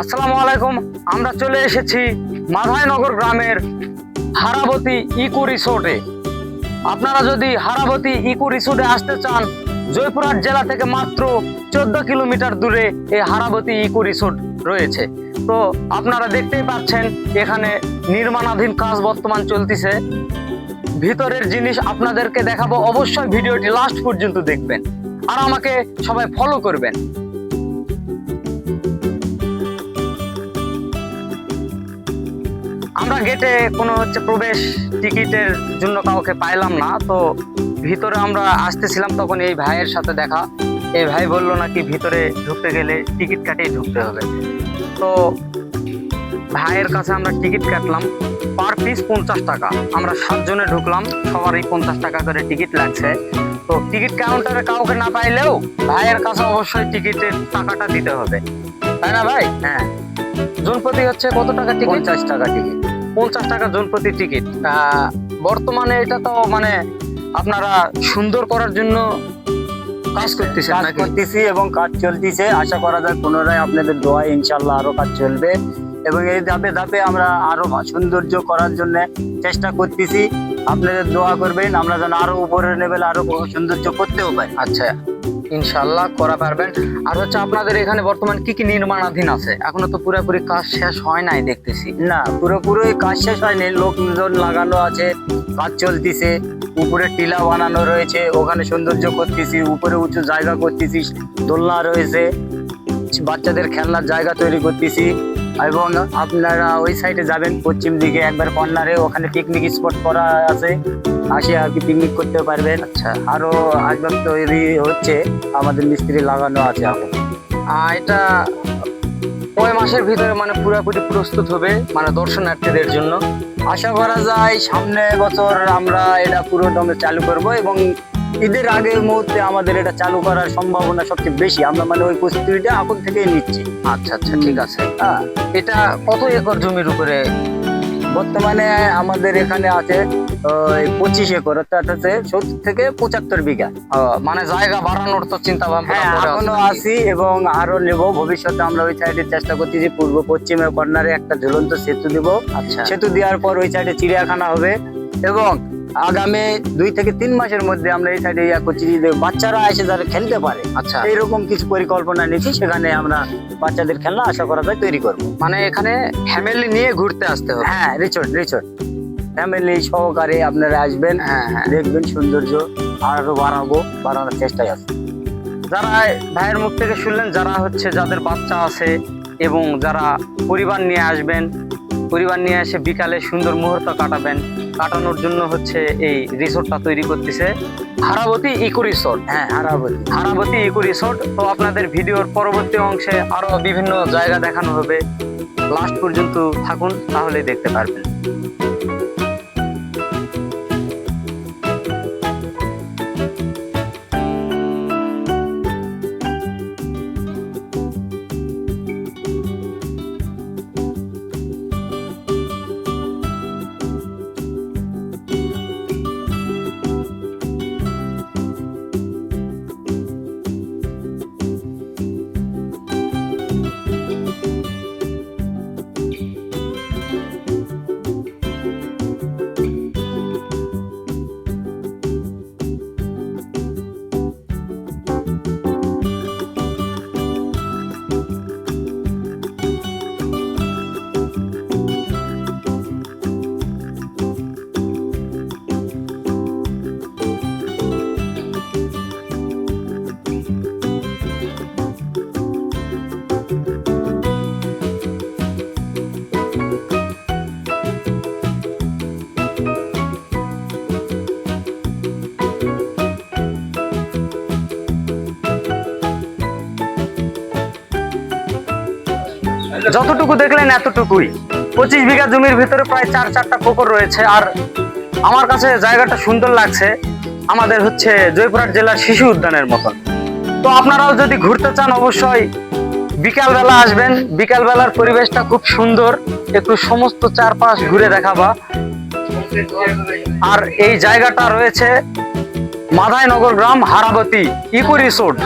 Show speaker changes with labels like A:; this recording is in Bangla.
A: আসসালামু আলাইকুম, আমরা চলে এসেছি মাধাইনগর গ্রামের হারাবতী ইকো রিসোর্টে। আপনারা যদি হারাবতী ইকো রিসোর্টে আসতে চান, জয়পুরহাট জেলা থেকে মাত্র চোদ্দ কিলোমিটার দূরে এই হারাবতী ইকো রিসোর্ট রয়েছে। তো আপনারা দেখতেই পাচ্ছেন, এখানে নির্মাণাধীন কাজ বর্তমান চলতেছে। ভিতরের জিনিস আপনাদেরকে দেখাবো, অবশ্যই ভিডিওটি লাস্ট পর্যন্ত দেখবেন। আর আমাকে সবাই ফলো করবেন। আমরা গেটে কোনো হচ্ছে প্রবেশ টিকিটের জন্য কাউকে পাইলাম না, তো ভিতরে আমরা আসতেছিলাম তখন এই ভাইয়ের সাথে দেখা। এই ভাই বলল নাকি ভিতরে ঢুকতে গেলে টিকিট কাটেই ঢুকতে হবে। তো ভাইয়ের কাছে আমরা টিকিট কাটলাম পার পিস পঞ্চাশ টাকা। আমরা সাতজনে ঢুকলাম, সবারই পঞ্চাশ টাকা করে টিকিট লাগছে। তো টিকিট কাউন্টারে কাউকে না পাইলেও ভাইয়ের কাছে অবশ্যই টিকিটের টাকাটা দিতে হবে। তাই না ভাই? হ্যাঁ। জনপ্রতি হচ্ছে কত টাকা টিকিট পঞ্চাশ টাকা টিকিট পঞ্চাশ টাকা জনপ্রতি টিকিট বর্তমানে এটা তো মানে আপনারা সুন্দর করার জন্য কাজ করতেছেন
B: কাজ করতেছি এবং কাজ চলতেছে। আশা করা যায় পুনরায় আপনাদের দোয়া ইনশাল্লাহ আরও কাজ চলবে। এবং এই ধাপে ধাপে আমরা আরও সৌন্দর্য করার জন্য চেষ্টা করতেছি। আপনাদের দোয়া করবেন আমরা যেন আরও উপরের লেভেল আরও সৌন্দর্য করতেও পারি।
A: আচ্ছা ইনশাল্লাহ করা পারবেন। আর হচ্ছে আপনাদের এখানে বর্তমান কি কি নির্মাণাধীন আছে? এখনও তো পুরোপুরি কাজ শেষ হয় নাই দেখতেছি।
B: না পুরোপুরি কাজ শেষ হয়নি। লোকজন লাগানো আছে কাজ চলতেছে উপরে টিলা বানানো রয়েছে ওখানে সৌন্দর্য করতেছি উপরে উঁচু জায়গা করতেছি দোলনা রয়েছে বাচ্চাদের খেলনার জায়গা তৈরি করতেছি। এবং আপনারা ওই সাইডে যাবেন পশ্চিম দিকে একবার কর্নারে ওখানে পিকনিক স্পট করা আছে। আসে আর কি পিকনিক করতে পারবেন।
A: আচ্ছা।
B: আরও আসবাব তৈরি হচ্ছে আমাদের মিস্ত্রি লাগানো আছে এখন।
A: আহ, এটা কয় মাসের ভিতরে মানে পুরোপুরি প্রস্তুত হবে মানে দর্শনার্থীদের জন্য।
B: আশা করা যায় সামনে বছর আমরা এটা পুরো দমে চালু করব এবং ঈদের আগে মুহূর্তে আমাদের এটা চালু করার সম্ভাবনা সবচেয়ে বেশি। আমরা মানে ওই প্রস্তুতিটা এখন থেকেই নিচ্ছি।
A: আচ্ছা আচ্ছা ঠিক আছে।
B: হ্যাঁ।
A: এটা কত একর জমির উপরে?
B: বর্তমানে আমাদের এখানে আছে ওই পঁচিশ একর অর্থাৎ হচ্ছে সত্তর থেকে পঁচাত্তর বিঘা।
A: মানে জায়গা বাড়ানোর তো চিন্তা ভাবনা
B: হ্যাঁ
A: এখনও
B: আছি এবং আরও নেব। ভবিষ্যতে আমরা ওই সাইডে চেষ্টা করছি যে পূর্ব পশ্চিমে কর্নারে একটা ঝুলন্ত সেতু দিব।
A: আচ্ছা।
B: সেতু দেওয়ার পর ওই সাইডে চিড়িয়াখানা হবে এবং আগামী দুই থেকে তিন মাসের মধ্যে আমরা এই সাইডে ইয়া করছি যে বাচ্চারা এসে যারা খেলতে পারে।
A: আচ্ছা।
B: এইরকম কিছু পরিকল্পনা নিয়েছি সেখানে আমরা বাচ্চাদের খেলনা আশা করা যায় তৈরি করব।
A: মানে এখানে ফ্যামিলি নিয়ে ঘুরতে আসতে হবে?
B: হ্যাঁ রিচোর্ট রিচোর্ট ফ্যামিলি সহকারে আপনারা আসবেন
A: হ্যাঁ হ্যাঁ।
B: দেখবেন সৌন্দর্য আরও বাড়াবো বাড়ানোর চেষ্টায় আছে।
A: যারা ভাইয়ের মুখ থেকে শুনলেন যারা হচ্ছে যাদের বাচ্চা আছে এবং যারা পরিবার নিয়ে আসবেন পরিবার নিয়ে এসে বিকালে সুন্দর মুহূর্ত কাটাবেন। কাটানোর জন্য হচ্ছে এই রিসোর্টটা তৈরি করতেছে হারাবতী ইকো রিসোর্ট।
B: হ্যাঁ হারাবতী।
A: হারাবতী ইকো রিসোর্ট। তো আপনাদের ভিডিওর পরবর্তী অংশে আরও বিভিন্ন জায়গা দেখানো হবে। লাস্ট পর্যন্ত থাকুন তাহলে দেখতে পারবেন। যতটুকু দেখলেন এতটুকুই। পঁচিশ বিঘা জমির ভিতরে প্রায় চার চারটা পুকুর রয়েছে, আর আমার কাছে জায়গাটা সুন্দর লাগছে। আমাদের হচ্ছে জয়পুরহাট জেলার শিশু উদ্যানের মতন। তো আপনারাও যদি ঘুরতে চান, অবশ্যই বিকালবেলা আসবেন। বিকালবেলার পরিবেশটা খুব সুন্দর। একটু সমস্ত চারপাশ ঘুরে দেখাবা। আর এই জায়গাটা রয়েছে মাধাইনগর গ্রাম হারাবতী ইকো রিসোর্ট।